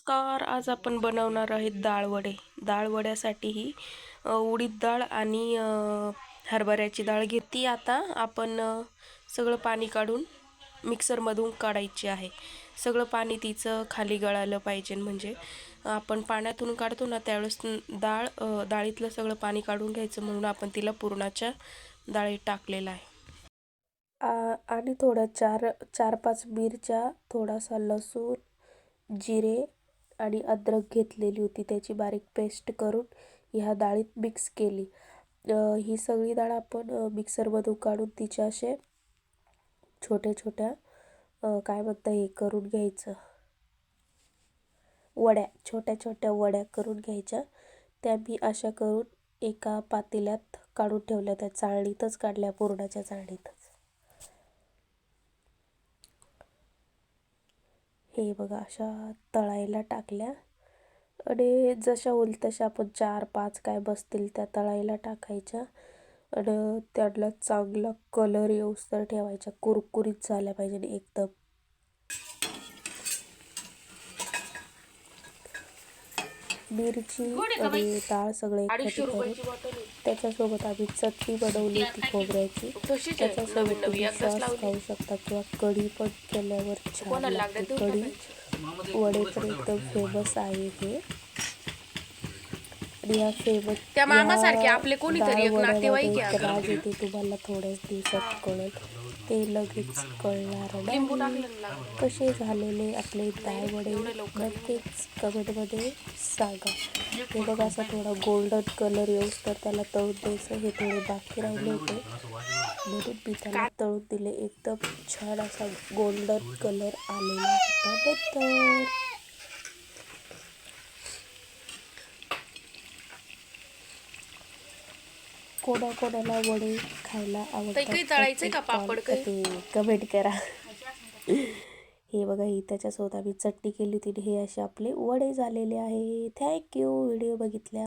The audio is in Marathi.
नमस्कार. आज आपण बनवणार आहेत डाळवडे. डाळवड्यासाठी ही उडीद डाळ आणि हरभऱ्याची डाळ घेतली. आता आपण सगळं पाणी काढून मिक्सरमधून काढायची आहे. सगळं पाणी तिचं खाली गळालं पाहिजे. म्हणजे आपण पाण्यातून काढतो ना त्यावेळेस डाळ डाळीतलं सगळं पाणी काढून घ्यायचं. म्हणून आपण तिला पुरणाच्या डाळीत टाकलेलं आहे. आ- आणि थोड्या चार चार पाच मिरच्या थोडासा लसूण जिरे आणि अद्रक घेतलेली होती. त्याची बारीक पेस्ट करून ह्या डाळीत मिक्स केली. ही सगळी डाळ आपण मिक्सरमधून काढून तिच्या असे छोट्या छोट्या काय म्हणता हे करून घ्यायचं. वड्या छोट्या छोट्या वड्या करून घ्यायच्या. त्या मी अशा करून एका पातेल्यात काढून ठेवल्या त्या चाळणीतच काढल्या पुरणाच्या चाळणीत. हे बघा अशा तळायला टाकल्या. आणि जशा होईल तशा आपण चार पाच काय बसतील त्या तळायला टाकायच्या. आणि त्याला चांगला कलर येऊस्तर ठेवायच्या कुरकुरीत झाल्या पाहिजे एकदम. मिरची आणि डाळ सगळे एकत्र करून. त्याच्यासोबत आम्ही चटणी बनवली ती खोबऱ्याची. त्याच्यासोबत तुम्ही सॉस खाऊ शकता किंवा कढी पण केल्यावर छान लागते. कढी वडे पण एकदम फेमस आहे हे. त्या मामासारखे आपले कोणीतरी एक नातेवाईक आहे अगं. राज येते तुम्हाला थोड्याच दिवसात कळेल. ते लगेच कळणार नाही. कसे झालेले आपले डाळ वडे नक्कीच कमेंटमध्ये सांगा. हे बघा असा थोडा गोल्डन कलर येऊस तर त्याला तळून द्यायचं. हे थोडे बाकी राहिले होते. म्हणून मी त्याला तळून दिले. एकदम छान असा गोल्डन कलर आलेला होता. नंतर कोणा कोणाला वडे खायला आवडतात. काही तळायचंय का नक्की पापड कॉल- ते कमेंट करा. हे बघा ही त्याच्यासोबत आम्ही चटणी केली होती हे असे आपले वडे झालेले आहे. थँक्यू व्हिडिओ बघितल्या